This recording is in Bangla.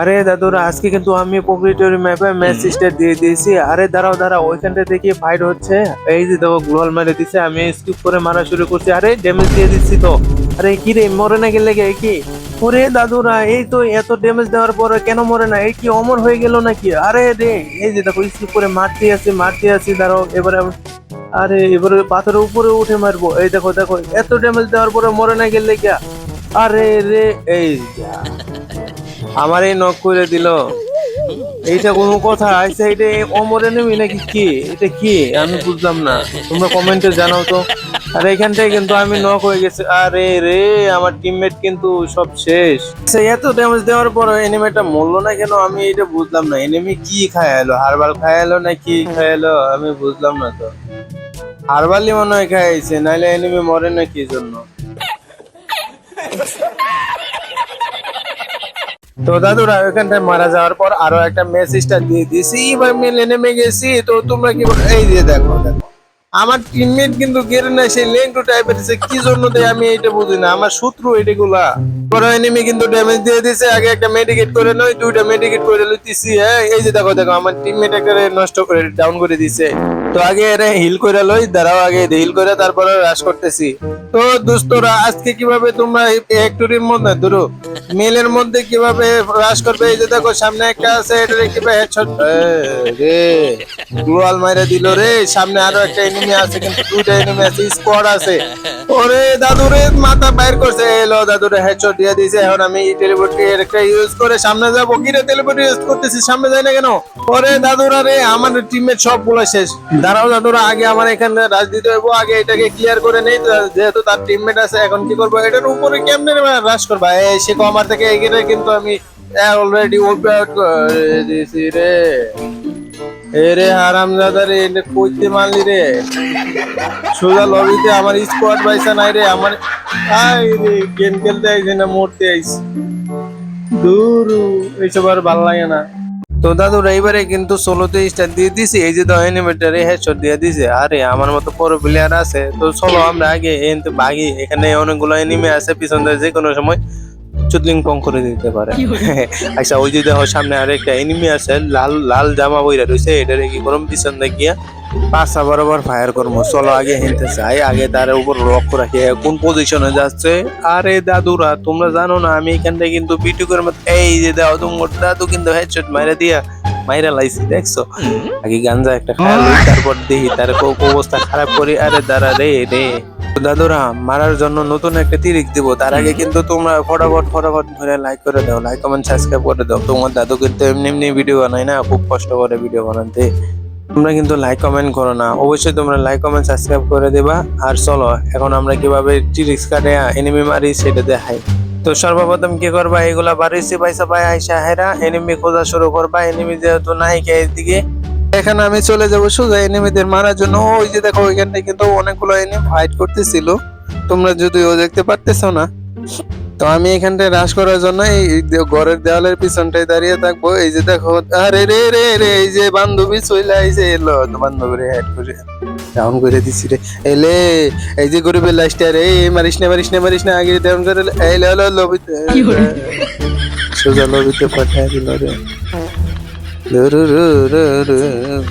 আরে দাদুরা আজকে কিন্তু আমি প্রোপ্রিটরি ম্যাপে ম্যাচ দিয়ে দিয়েছি। আরে দাঁড়াও দাঁড়াও ওইখানটা দেখি ফাইট হচ্ছে। এই যে দেখো গ্লোয়াল মেরে দিছে আমি স্কিপ করে মারা শুরু করছি। আরে ড্যামেজ দিয়ে দিচ্ছি তো। আরে কি রে মরে না গেলে গে কি? ওরে দাদুরা এই তো এত ড্যামেজ দেওয়ার পরে কেন মরে না? এই কি অমর হয়ে গেল নাকি? আরে রে এই যে দেখো স্কিপ করে মারতে আছি মারতে আছি দাঁড়াও এবারে আরে এবারে পাথরের উপরে উঠে মারবো। এই দেখো দেখো এত ড্যামেজ দেওয়ার পরে মরে না গেলে গিয়া আরে রে এই যা। আমার এই নক করে দিল। এইটা কোনো কথা? আইসা এটা অমরে নেমি নাকি কি? এটা কি? আমি বুঝলাম না। তোমরা কমেন্টে জানাও তো। আর এখানটায় কিন্তু আমি নক হয়ে গেছি। আরে রে আমার টিমমেট কিন্তু সব শেষ। আচ্ছা, এত ড্যামেজ দেওয়ার পর এনিমেটা মরলো না কেন? আমি এটা বুঝলাম না। এনিমি কি খায় এলো হারবাল খায় এলো না কি খায় এলো আমি বুঝলাম না তো। হারবালই মনে হয় খাইছে নাইলে এনিমি মরে না কি জন্য? তো দাদুরা ওইখানটায় মারা যাওয়ার পর আরও একটা মেসেজটা দিয়ে দিয়েছি। এবার মেলে নেমে গেছি। তো তোমরা কি এই যে দেখো দেখো। আমার টিমমেট কিন্তু গেরে না সেই লেন্টু টাইপের দিছে কি জন্য দেয় আমি এটা বুঝি না। আমার শত্রু এটাগুলা। বড় এনিমি কিন্তু ড্যামেজ দিয়ে দিছে। আগে একটা মেডিকেট করে নয় দুইটা মেডিকেট করে লইতেছি হ্যাঁ। এই যে দেখো দেখো, আমার টিমমেট একেবারে নষ্ট করে ডাউন করে দিছে। তো আগে এরা হিল করে লই, দাঁড়াও আগে হিল করে তারপরে রাশ করতেছি। তো দোস্তরা, আজকে কীভাবে তোমরা ফ্যাক্টরির মধ্যে, ধরো মেলের মধ্যে কীভাবে রাশ করবে? এই যে দেখো, সামনে একটা আছে, এটা কীভাবে হেডশট রে গ্লোয়াল মাইরা দিল রে। সামনে আরও একটা এনিমি আছে, কিন্তু দুইটা এনিমি আছে স্কোয়াড আছে। ওরে দাদু রে, মাথা বাইর করছে। এলো দাদু রে হেডশট দিয়ে দিয়েছে এখন আমি টেলিপোর্ট একটা ইউজ করে সামনে যাব। কি রে টেলিপোর্ট ইউজ করতেছি, সামনে যাই না কেন? ওরে দাদুরা রে আমার টিমের সবগুলো শেষ। দাঁড়াও দাদুরা আগে আমার এখানে রাজ দিতে হইব। আগে এটাকে ক্লিয়ার করে নেই, যেহেতু তার টিমমেট আছে, এখন কি করব? এটার উপরে কেমনে রাশ করবা? এই সে আমার থেকে এগিয়ে কিন্তু আমি অলরেডি করে দিয়েছি রে। এ রে হারাম দাদা রে এটা কইতে রে। সোজা লবিতে আমার স্কোয়াড নাই রে, আমার আই রে গেম খেলতে না, মরতে এইসব আর ভালো লাগে না। তো দাদু, এইবারে কিন্তু ষোলোতে স্টার দিয়ে দিছি, এই যে দশ এনিমেটারে হেডশট দিয়ে দিছে। আরে, আমার মতো বড় প্লেয়ার আছে, তো চলো আমরা আগে এনতে ভাগি, এখানে অনেকগুলো এনিমে আছে, পিছন যে কোনো সময় চুদলিং পং করে দিতে পারে। আচ্ছা ওই যে দেখো সামনে আরেকটা এনিমি আছে লাল লাল জামা বইরা রয়েছে এটারে কি করম পিছন গিয়া পাঁচটা বরাবর ফায়ার করব চলো আগে হিনতে চাই আগে তার উপর লক্ষ্য রাখি কোন পজিশনে যাচ্ছে? আরে দাদুরা তোমরা জানো না আমি এখানটা কিন্তু বিটু করে এই যে দাও তোমার দাদু কিন্তু হেডশট মাইরা দিয়া মাইরা লাইছি দেখছ? আগে গাঞ্জা একটা খায়া তারপর দেখি তার অবস্থা খারাপ করি আরে দাঁড়া রে রে। দাদুরা মারার জন্য নতুন একটা তিরিক দিব। তার আগে কিন্তু তোমরা ফটাফট ফটাফট ধরে লাইক করে দাও। লাইক কমেন্ট সাবস্ক্রাইব করে দাও। তোমার দাদু কিন্তু এমনি এমনি ভিডিও বানায় না খুব কষ্ট করে ভিডিও বানাতে। তোমরা কিন্তু লাইক কমেন্ট করো না। অবশ্যই তোমরা লাইক কমেন্ট সাবস্ক্রাইব করে দেবা। আর চলো এখন আমরা কীভাবে টিরিক্স কাটে এনিমি মারি সেটা দেখাই। তো সর্বপ্রথম কি করবা? এগুলা বাড়িছি পয়সা পাই আইসা হেরা এনিমি খোঁজা শুরু করবা। এনিমি যেহেতু নাই কে এদিকে? এখানে আমি চলে যাব সোজা এনিমিদের মারার জন্য। ওই যে দেখো ওইখানটা কিন্তু অনেকগুলো এনিমি ফাইট করতেছিল। তোমরা যদিও দেখতে পারতেছো না। তো আমি এখানটায় রাশ করার জন্য এই ঘরের দেওয়ালের পিছনটায় দাঁড়িয়ে থাকব। এই যে দেখো আরে রে রে রে এই যে বান্ধবী চলে আইছে। এলো বান্ধবী রে হেড করে ডাউন করে দিছি রে। এলে এই যে গরিবের লাস্টে রে এই মারিস না মারিস না মারিস না আগে ডাউন করে এই লো লো লবিতে সোজা লবিতে পাঠায় দিল রে। রু রু